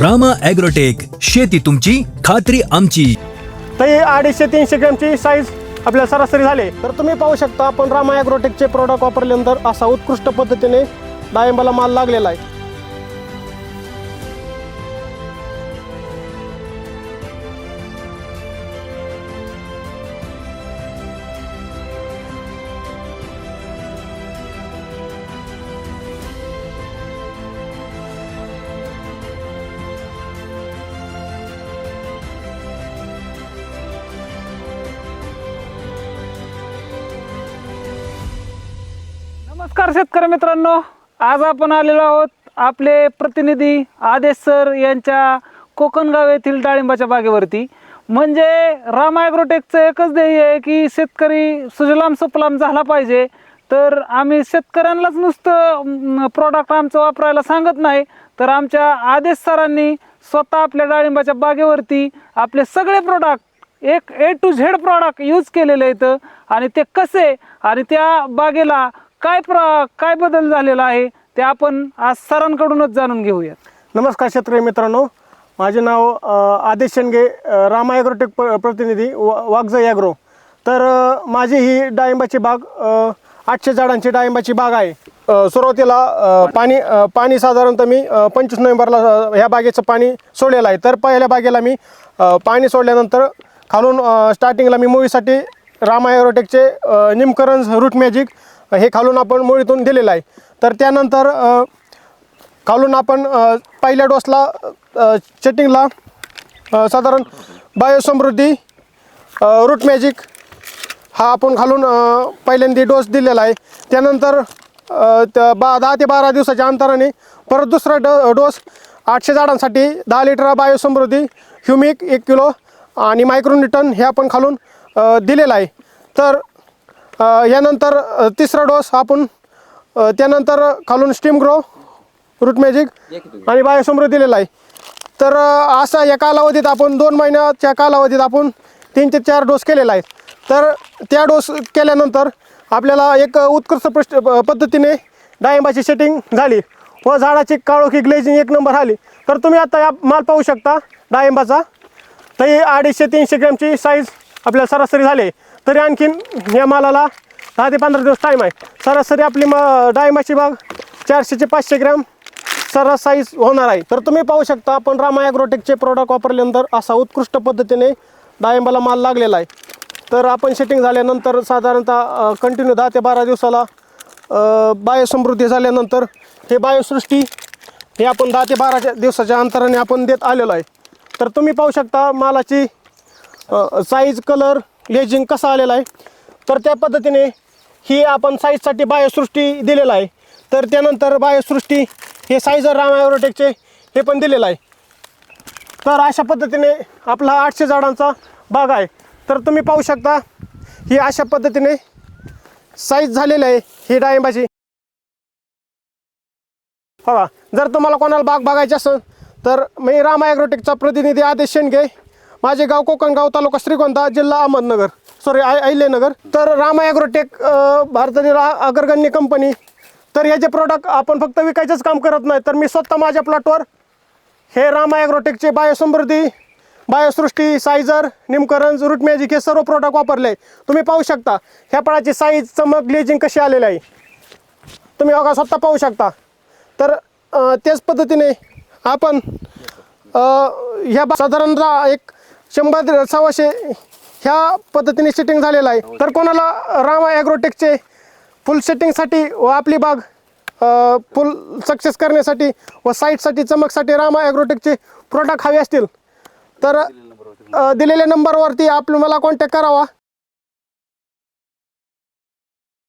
Rama agrotech शेती तुमची खात्री आमची. तर हे अडीचशे तीनशे ग्रॅमची साईज आपल्या सरासरी झाले. तर तुम्ही पाहू शकता आपण रामा ॲग्रोटेकचे प्रोडक्ट वापरल्यानंतर असा उत्कृष्ट पद्धतीने डाळिंबाला माल लागलेला आहे. नमस्कार शेतकरी मित्रांनो आज आपण आलेलो आहोत आपले प्रतिनिधी आदेश सर यांच्या कोकणगाव येथील डाळिंबाच्या बागेवरती. म्हणजे राम ॲग्रोटेकचं एकच ध्येय आहे की शेतकरी सुजलाम सुफलाम झाला पाहिजे. तर आम्ही शेतकऱ्यांनाच नुसतं प्रॉडक्ट आमचं वापरायला सांगत नाही. तर आमच्या आदेश सरांनी स्वतः आपल्या डाळिंबाच्या बागेवरती आपले सगळे प्रोडक्ट एक A to Z product use केलेले आहेत. आणि ते कसे? आणि त्या बागेला काय प्र काय बदल झालेला आहे ते आपण आज सरांकडूनच जाणून घेऊयात. नमस्कार शेतकरी मित्रांनो. माझे नाव अ, आदेश शेंडगे अ, रामा ॲग्रोटेक प प्रतिनिधी वा वाघज ॲग्रो. तर अ, माझी ही डाळिंबाची बाग अ, आठशे झाडांची डाळिंबाची बाग आहे. अ, सुरुवातीला अ, पाणी अ, पाणी साधारणतः मी अ, पंचवीस नोव्हेंबरला अ, ह्या बागेचं पाणी सोडलेलं आहे. तर पहिल्या बागेला मी अ, पाणी सोडल्यानंतर खालून अ, स्टार्टिंगला मी मुळीसाठी रामा ॲग्रोटेकचे अ, निमकरंज रूट मॅजिक हे खालून आपण मुळीतून दिलेलं आहे. तर त्यानंतर खालून आपण पहिल्या डोसला चेटिंगला साधारण बायोसमृद्धी रूट मॅजिक हा आपण खालून पहिल्यांदा डोस दिलेला आहे. त्यानंतर त्या बा दहा ते बारा दिवसाच्या अंतराने परत दुसरा ड डोस आठशे झाडांसाठी दहा लिटर बायोसमृद्धी ह्युमिक एक किलो आणि मायक्रोन्यूटन हे आपण खालून दिलेलं आहे. तर यानंतर तिसरा डोस आपण त्यानंतर खालून स्टीम ग्रो रूट मॅजिक आणि बायोसमृद्धी दिलेला आहे. तर असा या कालावधीत आपण दोन महिन्याच्या कालावधीत आपण तीन ते चार डोस केलेला आहे. तर त्या डोस केल्यानंतर आपल्याला एक उत्कृष्ट पृष्ठ प- पद्धतीने डाळिंबाची सेटिंग झाली. व झाडाची काळोखी ग्लेजिंग एक नंबर आली. तर तुम्ही आता या माल पाहू शकता डाळिंबाचा. तरी अडीचशे तीनशे ग्रॅमची साईज आपल्याला सरासरी झाली आहे. तरी आणखीन या मालाला दहा ते पंधरा दिवस टाईम आहे. सरासरी आपली मा डाळिंबाची बाग चारशे ते पाचशे ग्रॅम सरास साईज होणार आहे. तर तुम्ही पाहू शकता आपण रामा ॲग्रोटेकचे प्रोडक्ट वापरल्यानंतर असा उत्कृष्ट पद्धतीने डाळिंबाला माल लागलेला आहे. तर आपण सेटिंग झाल्यानंतर साधारणतः कंटिन्यू दहा ते बारा दिवसाला बायोसमृद्धी झाल्यानंतर हे बायोसृष्टी हे आपण दहा ते बारा दिवसाच्या अंतराने आपण देत आलेलो आहे. तर तुम्ही पाहू शकता मालाची साईज कलर लेजिंग कसा आलेला आहे? तर त्या पद्धतीने ही आपण साईजसाठी बायोसृष्टी दिलेला आहे. तर त्यानंतर बायोसृष्टी हे साईजर राम ॲग्रोटेकचे हे पण दिलेलं आहे. तर अशा पद्धतीने आपला आठशे झाडांचा बाग आहे. तर तुम्ही पाहू शकता ही अशा पद्धतीने साईज झालेली आहे ही डाळिंबाची. बघा जर तुम्हाला कोणाला बाग बघायची असेल तर मी राम ॲग्रोटेकचा प्रतिनिधी आदेश शेंडगे. माझे गाव कोकणगाव तालुका श्रीगोंदा जिल्हा अहमदनगर. सॉरी आय अहिल्यानगर तर रामा ॲग्रोटेक भारतातील अगरगण्य अग्रगण्य कंपनी तर याचे प्रोडक्ट आपण फक्त विकायचंच काम करत नाही तर मी स्वतः माझ्या प्लॉटवर हे रामा ॲग्रोटेकचे बायोसमृद्धी बायोसृष्टी सायझर निमकरंज रूट मॅजिक हे सर्व प्रोडक्ट वापरले. तुम्ही पाहू शकता ह्या फळाची साईज चमक ग्लेजिंग कशी आलेली आहे. तुम्ही बघा स्वतः पाहू शकता. तर त्याच पद्धतीने आपण ह्या साधारणतः एक शंभर सव्वाशे ह्या पद्धतीने सेटिंग झालेलं आहे. तर कोणाला रामा ॲग्रोटेकचे फुल सेटिंगसाठी व आपली बाग फुल सक्सेस करण्यासाठी व साईटसाठी चमकसाठी रामा ॲग्रोटेकचे प्रोडक्ट हवे असतील तर दिलेल्या नंबरवरती आपण मला कॉन्टॅक्ट करावा.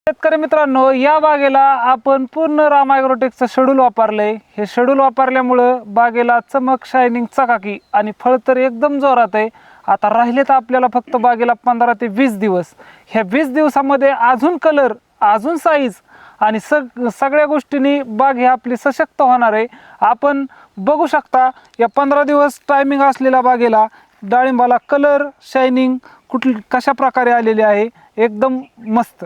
शेतकरी मित्रांनो या बागेला आपण पूर्ण राम ॲग्रोटेकचं शेड्यूल वापरलंय. हे शेड्यूल वापरल्यामुळं बागेला चमक शायनिंग चकाकी आणि फळ तर एकदम जोरात आहे. आता राहिले तर आपल्याला फक्त बागेला पंधरा ते वीस दिवस. ह्या वीस दिवसामध्ये अजून कलर अजून साईज आणि सग सगळ्या गोष्टींनी बाग ही आपली सशक्त होणार आहे. आपण बघू शकता या पंधरा दिवस टायमिंग असलेल्या बागेला डाळिंबाला कलर शायनिंग कुठली कशा प्रकारे आलेली आहे एकदम मस्त.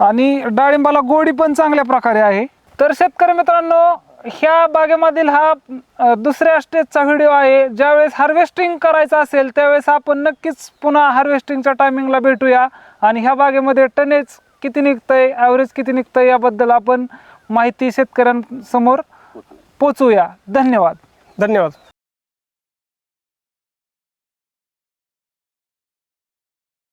आणि डाळिंबाला गोडी पण चांगल्या प्रकारे आहे. तर शेतकरी मित्रांनो ह्या बागेमधील हा दुसऱ्या स्टेजचा व्हिडिओ आहे. ज्यावेळेस हार्वेस्टिंग करायचं असेल त्यावेळेस आपण नक्कीच पुन्हा हार्वेस्टिंगच्या टायमिंगला भेटूया. आणि ह्या बागेमध्ये टनेज किती निघतंय ॲव्हरेज किती निघतंय याबद्दल आपण माहिती शेतकऱ्यांसमोर पोचूया. धन्यवाद. धन्यवाद.